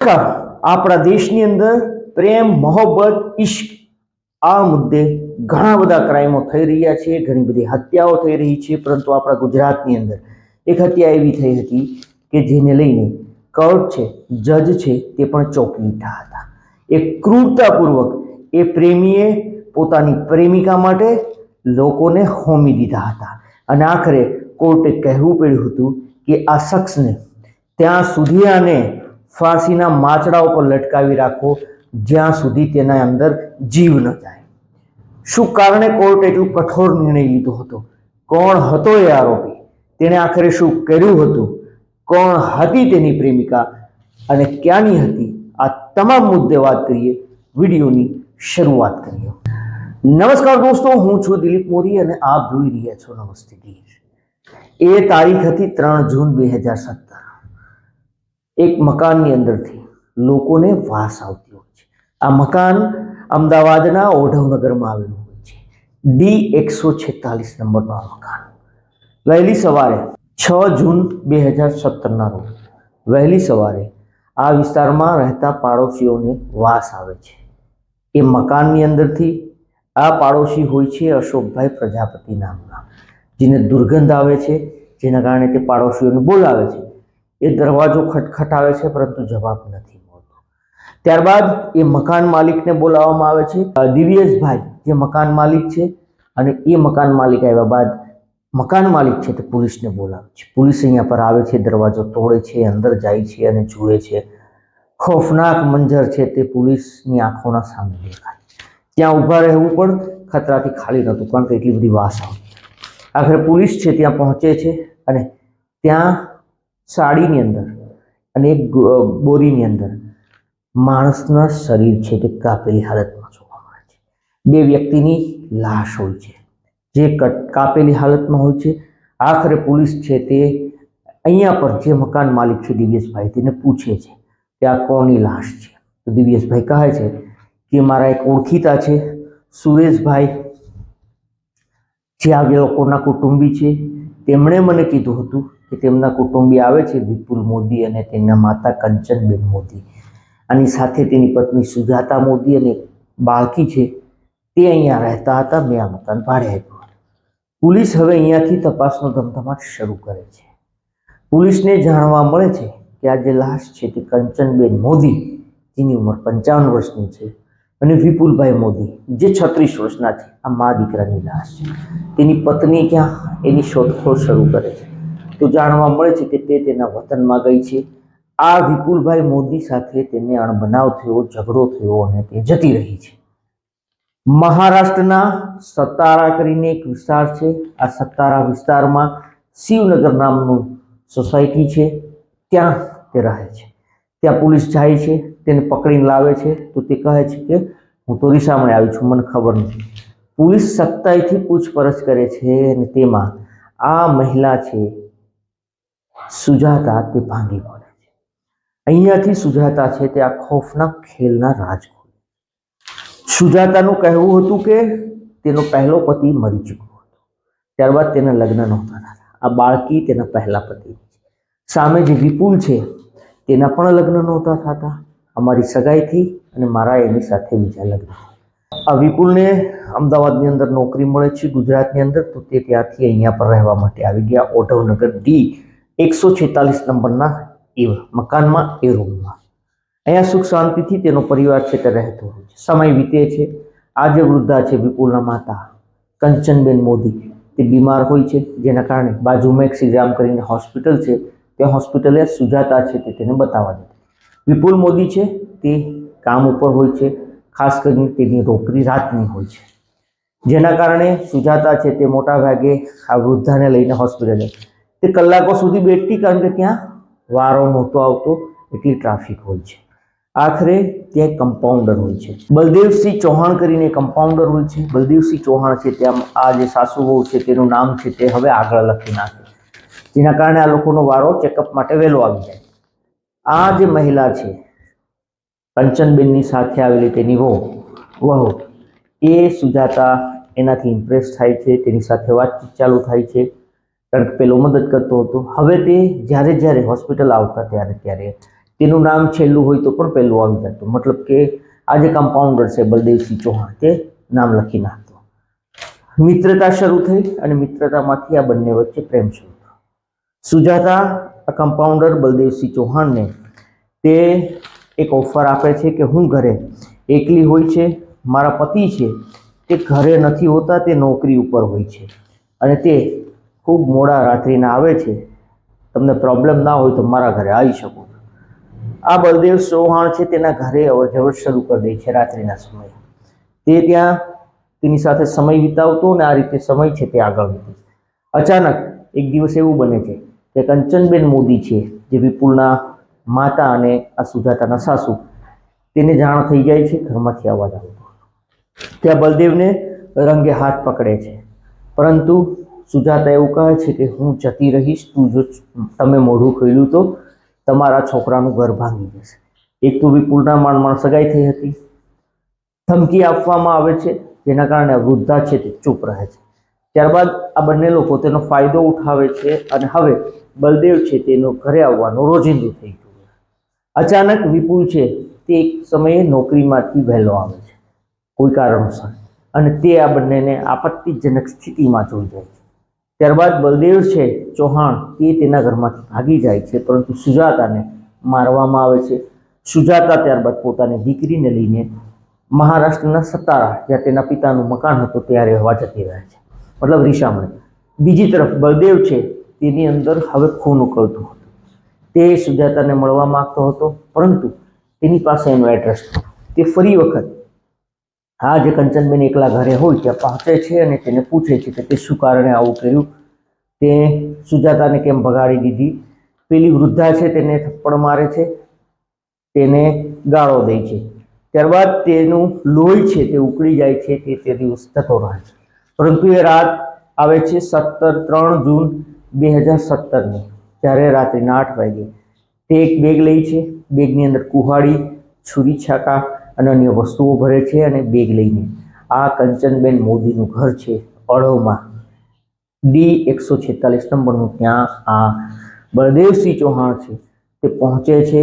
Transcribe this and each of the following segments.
આપણા દેશની અંદર પ્રેમ, મોહબ્બત ઇશ્ક આ મુદ્દે ઘણા બધા ક્રાઇમો થઈ રહ્યા છે, ઘણી બધી હત્યાઓ થઈ રહી છે, પરંતુ આપણા ગુજરાતની અંદર એક હત્યા એવી થઈ હતી કે જેને લઈને કોર્ટ છે, જજ છે તે પણ ચોંકી ઉઠા હતા. એ ક્રૂરતાપૂર્વક એ પ્રેમીએ પોતાની પ્રેમિકા માટે લોકોને હોમી દીધા હતા. અને આખરે કોર્ટે કહેવું પડ્યું હતું કે આ શખ્સને ત્યાં સુધી આને ફાંસીના માચડા ઉપર લટકાવી રાખો, જ્યાં સુધી તેના અંદર જીવ ન જાય. શું કારણે કોર્ટ એટલું કઠોર નિર્ણય લીધો હતો? કોણ હતો એ આરોપી? તેણે આખરે શું કર્યું હતું? કોણ હતી તેની પ્રેમિકા? અને ક્યાંની હતી? આ તમામ મુદ્દે વાત કરીએ, વિડીયોની શરૂઆત કરીએ. નમસ્કાર દોસ્તો, હું છું દિલીપ મોરી અને આપ જોઈ રહ્યા છો નમસ્તે એ તારીખ હતી ત્રણ જૂન બે હજાર સત્તર. એક મકાનની અંદરથી લોકોને વાસ આવતી હોય છે. આ મકાન અમદાવાદના ઓઢવનગરમાં આવેલું હોય છે. ડી એકસો છેતાલીસ નંબરનું આ મકાન. વહેલી સવારે છ જૂન બે હજાર સત્તરના રોજ વહેલી સવારે આ વિસ્તારમાં રહેતા પાડોશીઓને વાસ આવે છે. એ મકાનની અંદરથી આ પાડોશી હોય છે અશોકભાઈ પ્રજાપતિ નામના, જેને દુર્ગંધ આવે છે, જેના કારણે તે પાડોશીઓને બોલાવે છે. એ દરવાજો ખટખટાવે છે, પરંતુ જવાબ નથી મળતો. ત્યારબાદ એ મકાન માલિકને બોલાવવામાં આવે છે. દિવ્યેશભાઈ, જે મકાન માલિક છે, અને એ મકાન માલિક આવ્યા બાદ મકાન માલિક છે તે પોલીસને બોલાવે છે. પોલીસ અહીંયા પર આવે છે, દરવાજો તોડે છે, અંદર જાય છે અને જુએ છે. ખોફનાક મંજર છે તે પોલીસની આંખોના સામે દેખાય ત્યાં ઊભા રહેવું પણ ખતરાથી ખાલી નહોતું, કારણ કે એટલી બધી વાસ આવતી આખરે પોલીસ છે, ત્યાં પહોંચે છે અને ત્યાં સાડીની અંદર અને એક બોરીની અંદર. માણસના શરીર છે તે કાપેલી હાલતમાં જોવા મળે છે. બે વ્યક્તિની લાશ હોય છે. જે કાપેલી હાલતમાં હોય છે. આખરે પોલીસ છે તે અહીંયા પર જે મકાન માલિક છે દિવ્યેશભાઈ તેને પૂછે છે કે આ કોની લાશ છે? તો દિવ્યેશભાઈ કહે છે કે મારા એક ઓળખીતા છે, સુરેશભાઈ. જે આ લોકોના કુટુંબી છે. તેમણે મને કીધું હતું કે તેમના કુટુંબી આવે છે વિપુલ મોદી અને તેમના માતા કંચનબેન મોદી. આની સાથે તેની પત્ની સુજાતા મોદી અને બાળકી છે, તે અહીંયા રહેતા હતા મેં આ મકાન ભાડે આપ્યું પોલીસ હવે અહીંયાથી તપાસનો ધમધમાટ શરૂ કરે છે. પોલીસને જાણવા મળે છે કે આ જે લાશ છે તે કંચનબેન મોદી, જેની ઉંમર પંચાવન વર્ષની છે, અને વિપુલભાઈ મોદી, જે છત્રીસ વર્ષના છે. આ મા દીકરાની લાશ છે. તેની પત્ની ક્યાં? એની શોધખોળ શરૂ કરે છે. તો જાણવા મળે છે કે તે તેના વતનમાં ગઈ છે. આ વિપુલભાઈ મોદી સાથે તેને અણબનાવ થયો, ઝઘડો થયો અને તે જતી રહી છે. મહારાષ્ટ્રના સતારા કરીને એક વિસ્તાર છે. આ સતારા વિસ્તારમાં શિવનગર નામનું સોસાયટી છે. ત્યાં તે રહે છે. ત્યાં પોલીસ જાય છે, તેને પકડીને લાવે છે. તો તે કહે છે કે, હું તો રીસામણે આવી છું, મને ખબર નથી. પોલીસ સખ્તાઈથી પૂછપરછ કરે છે અને તેમાં આ મહિલા છે સુજાતા તે ભાંગી પડે છે. અહીંયાથી સુજાતા છે તે આ ખોફના ખેલના રાજ ખોલે સુજાતાનું કહેવું હતું કે તેનો પહેલો પતિ મરી ચૂક્યો હતો. ત્યારબાદ તેના લગ્ન નહોતા થતા. આ બાળકી તેના પહેલા પતિ સામે જે વિપુલ છે, તેના પણ લગ્ન નહોતા થતા. અમારી સગાઈથી અને મારા એની સાથે બીજા લગ્ન આ વિપુલને અમદાવાદની અંદર નોકરી મળે છે, ગુજરાતની અંદર, તો તે ત્યાંથી અહીંયા પર રહેવા માટે આવી ગયા. ઓઢવનગર ડી એકસો છેતાલીસ નંબરના એ મકાનમાં, એ રૂમમાં. અહીંયા સુખ શાંતિથી તેનો પરિવાર છે તે રહેતો હોય છે. સમય વીતે છે. આ જે વૃદ્ધા છે વિપુલના માતા. કંચનબેન મોદી. તે બીમાર હોય છે. જેના કારણે બાજુમાં એક શ્રીરામ કરીને હોસ્પિટલ છે. તે હોસ્પિટલે સુજાતા છે તે તેને બતાવવા જતી વિપુલ મોદી છે તે કામ ઉપર હોય છે. ખાસ કરીને તેની રોકરી રાતની હોય છે. જેના કારણે સુજાતા છે તે મોટા ભાગે આ વૃદ્ધાને લઈને હોસ્પિટલે તે કલાકો સુધી બેઠતી કારણ કે ત્યાં વારો નહોતો આવતો, એટલી ટ્રાફિક હોય છે. આખરે ત્યાં કમ્પાઉન્ડર હોય છે. બલદેવસિંહ ચૌહાણ કરીને કમ્પાઉન્ડર હોય છે. બલદેવસિંહ ચૌહાણ છે ત્યાં આ જે સાસુ વહુ છે તેનું નામ છે તે હવે આગળ લખી નાખે. જેના કારણે આ લોકોનો વારો ચેકઅપ માટે વહેલો આવી જાય. આ જે મહિલા છે, કંચનબેનની સાથે આવેલી તેની વહુ વહુ, એ સુજાતા એનાથી ઇમ્પ્રેસ થાય છે, તેની સાથે વાતચીત ચાલુ થાય છે. કારણ કે પેલો મદદ કરતો હતો. હવે તે જ્યારે જ્યારે હોસ્પિટલ આવતા ત્યારે ત્યારે તેનું નામ છેલ્લું હોય તો પણ પહેલું આવી જતું. મતલબ કે આ જે કમ્પાઉન્ડર છે બલદેવસિંહ ચૌહાણ, તે નામ લખી નાખતો. મિત્રતા શરૂ થઈ અને મિત્રતામાંથી આ બંને વચ્ચે પ્રેમ શરૂ થયો. સુજાતા, આ કમ્પાઉન્ડર બલદેવસિંહ ચૌહાણને તે એક ઓફર આપે છે કે હું ઘરે એકલી હોય છે, મારા પતિ છે તે ઘરે નથી હોતા, તે નોકરી ઉપર હોય છે. અને તે ખૂબ મોડા રાત્રિના આવે છે. તમને પ્રોબ્લેમ ના હોય તો મારા ઘરે આવી શકો આ બલદેવ ચૌહાણ છે તેના ઘરે અવરજવર શરૂ કરી દે છે રાત્રિના સમયે. તે ત્યાં તેની સાથે સમય વિતાવતો અને આ રીતે સમય છે તે આગળ વધે અચાનક એક દિવસ એવું બને છે કે કંચનબેન મોદી છે, જે વિપુલના માતા અને આ સુજાતાના સાસુ. તેને જાણ થઈ જાય છે, ઘરમાંથી અવાજ આવતો ત્યાં બલદેવને રંગે હાથ પકડે છે. પરંતુ સુજાતા એવું કહે છે કે, હું જતી રહીશ, તું જો તમે મોઢું ખોલ્યું તો તમારા છોકરાનું ઘર ભાંગી જશે. એક તો વિપુલના માણમાં સગાઈ થઈ હતી. ધમકી આપવામાં આવે છે, જેના કારણે વૃદ્ધા છે તે ચૂપ રહે છે. ત્યારબાદ આ બંને લોકો તેનો ફાયદો ઉઠાવે છે અને હવે બલદેવ છે તેનો ઘરે આવવાનું રોજિંદું થઈ ગયું અચાનક વિપુલ છે તે એક સમયે નોકરીમાંથી વહેલો આવે છે, કોઈ કારણોસર. અને તે આ બંનેને આપત્તિજનક સ્થિતિમાં જોઈ જાય છે. ત્યારબાદ બલદેવ છે, ચૌહાણ તે તેના ઘરમાંથી ભાગી જાય છે, પરંતુ સુજાતાને મારવામાં આવે છે. સુજાતા ત્યારબાદ પોતાની દીકરીને લઈને મહારાષ્ટ્રના સતારા, જ્યાં તેના પિતાનું મકાન હતું, ત્યાં રહેવા જતી રહે છે. મતલબ રીશામણી બીજી તરફ બલદેવ છે, તેની અંદર હવે ખૂન ઉકળતું હતું. તે સુજાતાને મળવા માગતો હતો, પરંતુ તેની પાસે એનું એડ્રેસ તે ફરી વખત આ જે કંચનબેન એકલા ઘરે હોય, ત્યાં પહોંચે છે અને તેને પૂછે છે કે તે શું કારણે આવું કર્યું? તે સુજાતાને કેમ ભગાડી દીધી? પેલી વૃદ્ધા છે તેને થપ્પડ મારે છે, તેને ગાળો દે છે. ત્યારબાદ તેનું લોહી છે તે ઉકળી જાય છે તે તે દિવસ થતો રહે છે. પરંતુ એ રાત આવે છે સત્તર ત્રણ જૂન બે હજાર સત્તરની, જ્યારે રાત્રિના આઠ વાગે તે એક બેગ લે છે, બેગની અંદર કુહાડી, છુરી છાકા અને અન્ય વસ્તુઓ ભરે છે અને બેગ લઈને. આ કંચનબેન મોદીનું ઘર છે અળવમાં ડી એકસો છેતાલીસ નંબરનું ત્યાં આ બળદેવસિંહ ચૌહાણ છે. તે પહોંચે છે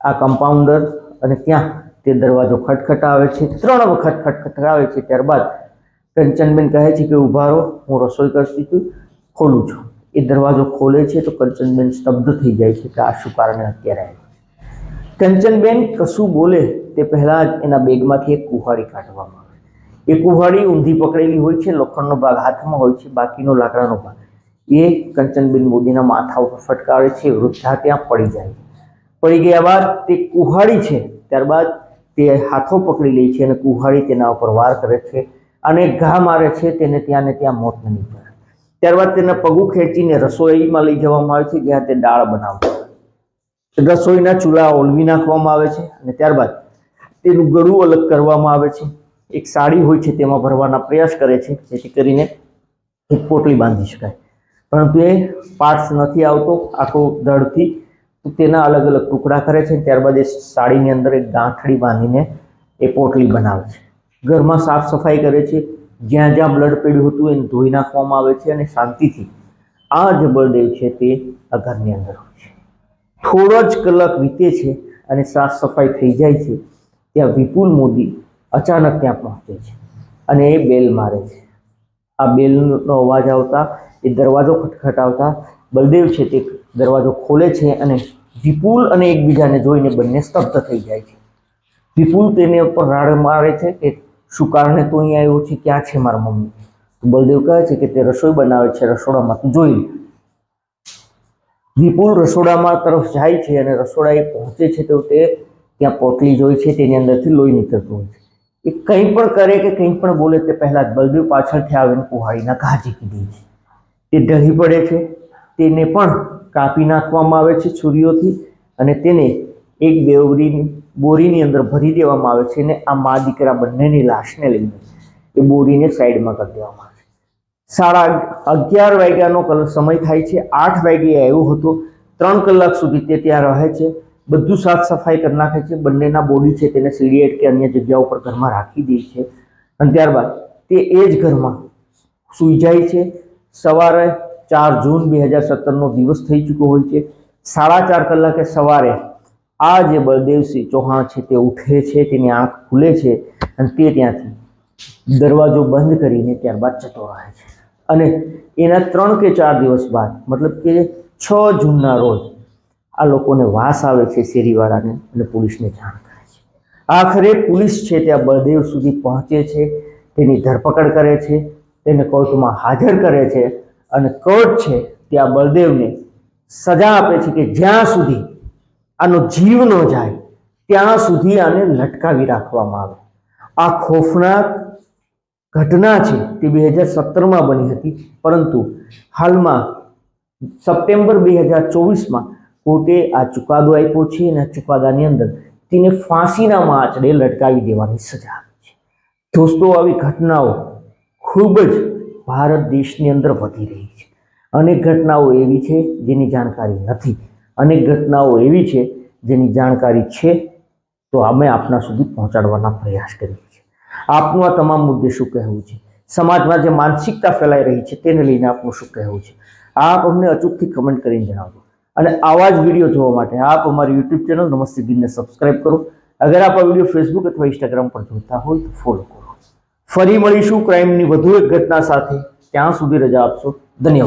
આ કમ્પાઉન્ડર અને ત્યાં તે દરવાજો ખટખટાવે છે. ત્રણ વખત ખટખટાવે છે. ત્યારબાદ કંચનબેન કહે છે કે ઊભા રહો, હું રસોઈ કરતી છું ખોલું છું. એ દરવાજો ખોલે છે તો કંચનબેન સ્તબ્ધ થઈ જાય છે કે આ શું કારણે અત્યારે કંચનબેન કશું બોલે તે પહેલાં જ એના બેગમાંથી એક કુહાડી કાઢવામાં આવે. એ કુહાડી ઊંધી પકડેલી હોય છે, લોખંડનો ભાગ હાથમાં હોય છે, બાકીનો લાકડાનો ભાગ. એ કંચનબેન મોદીના માથા ઉપર ફટકારે છે, વૃદ્ધા ત્યાં પડી જાય. પડી ગયા બાદ તે કુહાડી છે, ત્યારબાદ તે હાથો પકડી લે છે અને કુહાડી તેના ઉપર વાર કરે છે અને ઘા મારે છે, તેને ત્યાં ને ત્યાં મોત નહીં પડે ત્યારબાદ તેના પગું ખેંચીને રસોઈમાં લઈ જવામાં આવે છે, જ્યાં તે દાળ બનાવતા રસોઈના ચૂલા ઓલવી નાખવામાં આવે છે અને ત્યારબાદ તેનું ગળું અલગ કરવામાં આવે છે. એક સાડી હોય છે તેમાં ભરવાના પ્રયાસ કરે છે, જેથી કરીને એક પોટલી બાંધી શકાય. પરંતુ એ પાર્ટ્સ નથી આવતો, આખો દળથી તેના અલગ અલગ ટુકડા કરે છે ત્યારબાદ એ સાડીની અંદર એક ગાંઠડી બાંધીને એ પોટલી બનાવે છે. ઘરમાં સાફ સફાઈ કરે છે, જ્યાં જ્યાં બ્લડ પડ્યું હતું એને ધોઈ નાખવામાં આવે છે અને શાંતિથી આ જ બળદેવ છે તે આ ઘરની અંદર હોય છે. થોડો જ કલાક વીતે છે અને સાફ સફાઈ થઈ જાય છે, ત્યાં વિપુલ મોદી અચાનક ત્યાં પહોંચે છે અને એ બેલ મારે છે. આ બેલનો અવાજ આવતા, એ દરવાજો ખટખટાવતા, બલદેવ છે તે દરવાજો ખોલે છે અને વિપુલ અને એકબીજાને જોઈને બંને સ્તબ્ધ થઈ જાય છે. વિપુલ તેને ઉપર રાડ મારે છે કે શું કારણે તું અહીંયા આવ્યો છે, ક્યાં છે મારા મમ્મી? બલદેવ કહે છે કે તે રસોઈ બનાવે છે, રસોડામાં તું જોઈ લે. વિપુલ રસોડામાં તરફ જાય છે અને રસોડાએ પહોંચે છે તો તે ત્યાં પોટલી જોઈ છે, તેની અંદરથી લોહી નીકળતું હોય છે. એ કંઈ પણ કરે કે કંઈ પણ બોલે તે પહેલાં બલદેવ પાછળથી આવીને કુહાડીના ઘા ઝીકી દે છે. તે ઢળી પડે છે, તેને પણ કાપી નાખવામાં આવે છે છુરીઓથી અને તેને એક બેવરીની, બોરીની અંદર ભરી દેવામાં આવે છે અને આ મા દીકરા બંનેની લાશને લઈને એ બોરીને સાઈડમાં કરી દેવામાં આવે છે. સાડા અગિયાર વાગ્યાનો સમય થાય છે. આઠ વાગ્યે આવ્યું હતો. ત્રણ કલાક સુધી તે ત્યાં રહે છે. બધું સાફ સફાઈ કરી નાખે છે. બંનેના બોડી છે તેને સીડીએટ કે અન્ય જગ્યા ઉપર ઘરમાં રાખી દે છે. અને ત્યારબાદ તે એ જ ઘરમાં સૂઈ જાય છે. સવારે ચાર જૂન બે હજાર સત્તરનો દિવસ થઈ ચૂક્યો હોય છે. સાડા ચાર કલાકે સવારે આ જે બળદેવસિંહ ચૌહાણ છે તે ઉઠે છે, તેની આંખ ખુલે છે અને તે ત્યાંથી દરવાજો બંધ કરીને ત્યારબાદ જતો રહે છે. અને એના ત્રણ કે ચાર દિવસ બાદ, મતલબ કે છ જૂનના રોજ આ લોકોને વાસ આવે છે શેરીવાળાને અને પોલીસને જાણ કરે છે. આખરે પોલીસ છે ત્યાં બળદેવ સુધી પહોંચે છે, તેની ધરપકડ કરે છે, તેને કોર્ટમાં હાજર કરે છે અને કોર્ટ છે ત્યાં બળદેવને સજા આપે છે કે જ્યાં સુધી આનો જીવ ન જાય, ત્યાં સુધી આને લટકાવી રાખવામાં આવે. આ ખોફનાક ઘટના છે તે બે હજાર સત્તરમાં બની હતી. પરંતુ હાલમાં સપ્ટેમ્બર બે હજાર ચોવીસમાં કોર્ટે આ ચુકાદો આપ્યો છે અને આ ચુકાદાની અંદર તેને ફાંસીના આંચડે લટકાવી દેવાની સજા આપી છે. દોસ્તો, આવી ઘટનાઓ ખૂબ જ ભારત દેશની અંદર વધી રહી છે. અનેક ઘટનાઓ એવી છે જેની જાણકારી નથી. અનેક ઘટનાઓ એવી છે જેની જાણકારી છે તો અમે આપના સુધી પહોંચાડવાના પ્રયાસ કરીએ છીએ. આપનું આ તમામ મુદ્દે શું કહેવું છે? સમાજમાં જે માનસિકતા ફેલાઈ રહી છે તેને લઈને આપનું શું કહેવું છે? આપ અમને અચૂકથી કમેન્ટ કરીને જણાવજો. અને આવા જ વીડિયો જોવા માટે આપ અમારી યુટ્યુબ ચેનલ નમસ્તે ગીરને સબસ્ક્રાઈબ કરો. અગર આપ આ વીડિયો ફેસબુક અથવા ઇન્સ્ટાગ્રામ પર જોતા હોય તો ફોલો કરો. ફરી મળીશું. ક્રાઇમની વધુ એક ઘટના સાથે. ત્યાં સુધી રજા આપશો. ધન્યવાદ.